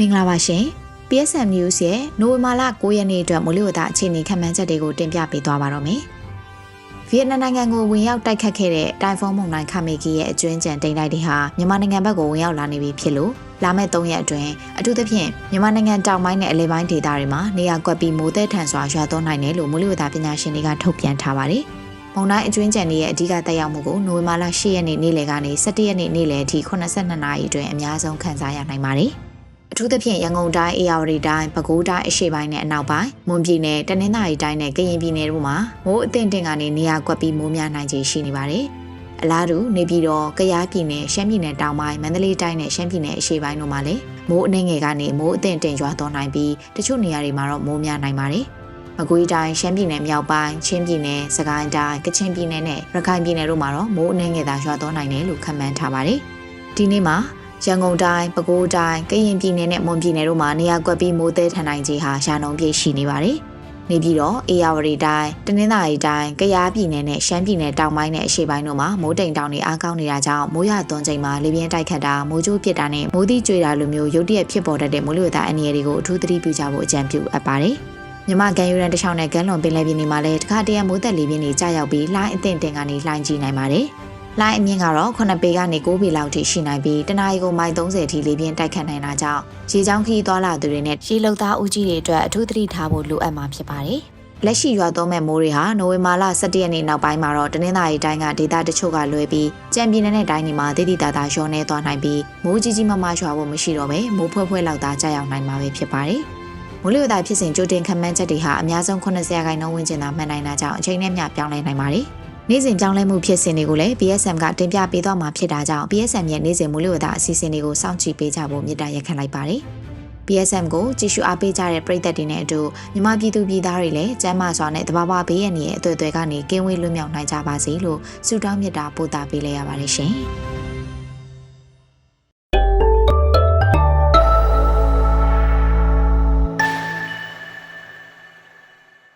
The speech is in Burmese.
မင်္ဂလာပါရှင် PSM News ရဲ့နိုဝင်ဘာလ9ရက်နေ့အတွက်မိုးလေဝသအခြေအနေခန့်မှန်းချက်တွေကိုတင်ပြပေးသွားပါတော့မယ်။ဗီယက်နမ်နိုင်ငံကိုဝင်ရောက်တိုက်ခတ်ခဲ့တဲ့တိုင်ဖုန်းမုန်တိုင်းခမေကီရဲ့အကျွင်းကြံတိမ်တိုက်တွေဟာမြန်မာနိုင်ငံဘက်ကိုဝင်ရောက်လာနေပြီဖြစ်လို့လာမယ့်3ရက်အတွင်းအထူးသဖြင့်မြန်မာနိုင်ငံတောင်ပိုင်းနဲ့အလဲပိုင်းဒေသတွေမှာနေရာကွက်ပြီးမိုးသည်ထန်စွာရွာသွန်းနိုင်တယ်လို့မိုးလေဝသပညာရှင်တွေကထုတ်ပြန်ထားပါတယ်။မုန်တိုင်းအကျွင်းကြံရဲ့အဓိကတက်ရောက်မှုကိုနိုဝင်ဘာလ10ရက်နေ့နေ့လယ်ကနေ17ရက်နေ့နေ့လယ်အထိ82နာရီအတွင်းအများဆုံးခန်းစားရနိုင်ပါတယ်။ အထူးသဖြင့်ရန်ကုန်တိုင်းအေရဝတီတိုင်းပဲခူးတိုင်းအရှေ့ပိုင်းနဲ့အနောက်ပိုင်းမွန်ပြည်နယ်တနင်္သာရီတိုင်းနဲ့ကရင်ပြည်နယ်တို့မှာမိုးအသင့်တင်ကနေနေရာကွက်ပြီးမိုးများနိုင်ခြေရှိနေပါတယ်။အလားတူနေပြည်တော်ကယားပြည်နယ်ရှမ်းပြည်နယ်တောင်ပိုင်းမန္တလေးတိုင်းနဲ့ရှမ်းပြည်နယ်အရှေ့ပိုင်းတို့မှာလည်းမိုးအနှဲငယ်ကနေမိုးအသင့်တင်ရွာသွန်းနိုင်ပြီးတချို့နေရာတွေမှာတော့မိုးများနိုင်ပါတယ်။မကွေးတိုင်းရှမ်းပြည်နယ်မြောက်ပိုင်းချင်းပြည်နယ်စကိုင်းတိုင်းကချင်ပြည်နယ်နဲ့ရခိုင်ပြည်နယ်တို့မှာတော့မိုးအနှဲငယ်သာရွာသွန်းနိုင်တယ်လို့ခန့်မှန်းထားပါတယ်။ဒီနေ့မှာ ရန်ကုန်တိုင်းပဲခူးတိုင်းကရင်ပြည်နယ်နဲ့မွန်ပြည်နယ်တို့မှာနေရာကွက်ပြီးမိုးသည်ထန်နိုင်ခြေဟာရာနှုန်းပြည့်ရှိနေပါတယ်။နေပြီးတော့အေရဝတီတိုင်းတနင်္သာရီတိုင်းကယားပြည်နယ်နဲ့ရှမ်းပြည်နယ်တောင်ပိုင်းနဲ့အရှေ့ပိုင်းတို့မှာမိုးတိမ်တောင်တွေအားကောင်းနေတာကြောင့်မိုးရသွန်းချိန်မှာလေပြင်းတိုက်ခတ်တာမိုးကြိုးပစ်တာနဲ့မိုးသီးကြွေတာလိုမျိုးရုတ်တရက်ဖြစ်ပေါ်တတ်တဲ့မိုးလေဝသအန္တရာယ်တွေကိုအထူးသတိပြုကြဖို့အကြံပြုအပ်ပါတယ်။မြမကန်ယူရန်တစ်ချောင်းနဲ့ကန်လွန်ပင်လယ်ပြင်တွေမှာလည်းတခါတရံမိုးသက်လေပြင်းတွေကြာရောက်ပြီးလှိုင်းအသင့်တင်ကနေလှိုင်းကြီးနိုင်ပါတယ်။ လိုင်းအမြင့်ကတော့9ပေကနေ9ပေလောက်ထိရှိနိုင်ပြီးတနအီကိုမိုင်30ထိလေပြင်းတိုက်ခတ်နိုင်တာကြောင့်ရေချောင်းခီးသွားလာသူတွေနဲ့ရေလုံသားဦးကြီးတွေအတွက်အထူးသတိထားဖို့လိုအပ်မှာဖြစ်ပါတယ်။လက်ရှိရွာသွန်းမဲ့မိုးတွေဟာနိုဝင်ဘာလ17ရက်နေ့နောက်ပိုင်းမှာတော့တနင်္သာရီတိုင်းကဒေသတချို့ကလွဲပြီးကြံပြည်နယ်နဲ့တိုင်းတွေမှာတည်တည်တာတာလျောနေသွားနိုင်ပြီးမိုးကြီးကြီးမမရွာဖို့မရှိတော့ပဲမိုးဖွဲဖွဲလောက်သာကြာရောက်နိုင်မှာပဲဖြစ်ပါတယ်။မိုးလေဝသဖြစ်စဉ်ကြိုတင်ခန့်မှန်းချက်တွေဟာအများဆုံး80ရာခိုင်နှုန်းဝန်းကျင်သာမှန်နိုင်တာကြောင့်အချိန်နဲ့မျှပြောင်းလဲနိုင်ပါတယ်။ နေ့စဉ်ပြောင်းလဲမှုဖြစ်စဉ်တွေကိုလည်း BSM ကတင်ပြပေးသွားမှာဖြစ်တာကြောင့် BSM ရဲ့နေ့စဉ်မိုးလေဝသအစီအစဉ်တွေကိုစောင့်ကြည့်ပေးကြဖို့မြစ်တာရက်ခံလိုက်ပါတယ်။ BSM ကိုကြည့်ရှုအားပေးကြတဲ့ပရိသတ်တွေနဲ့အတူမြန်မာပြည်သူပြည်သားတွေလည်းကျန်းမာစွာနဲ့တဘာဝဘေးရန်ရဲ့အသွေးအသွယ်ကနေကင်းဝေးလွတ်မြောက်နိုင်ကြပါစေလို့ဆုတောင်းမေတ္တာပို့သပေးလိုက်ရပါတယ်ရှင်။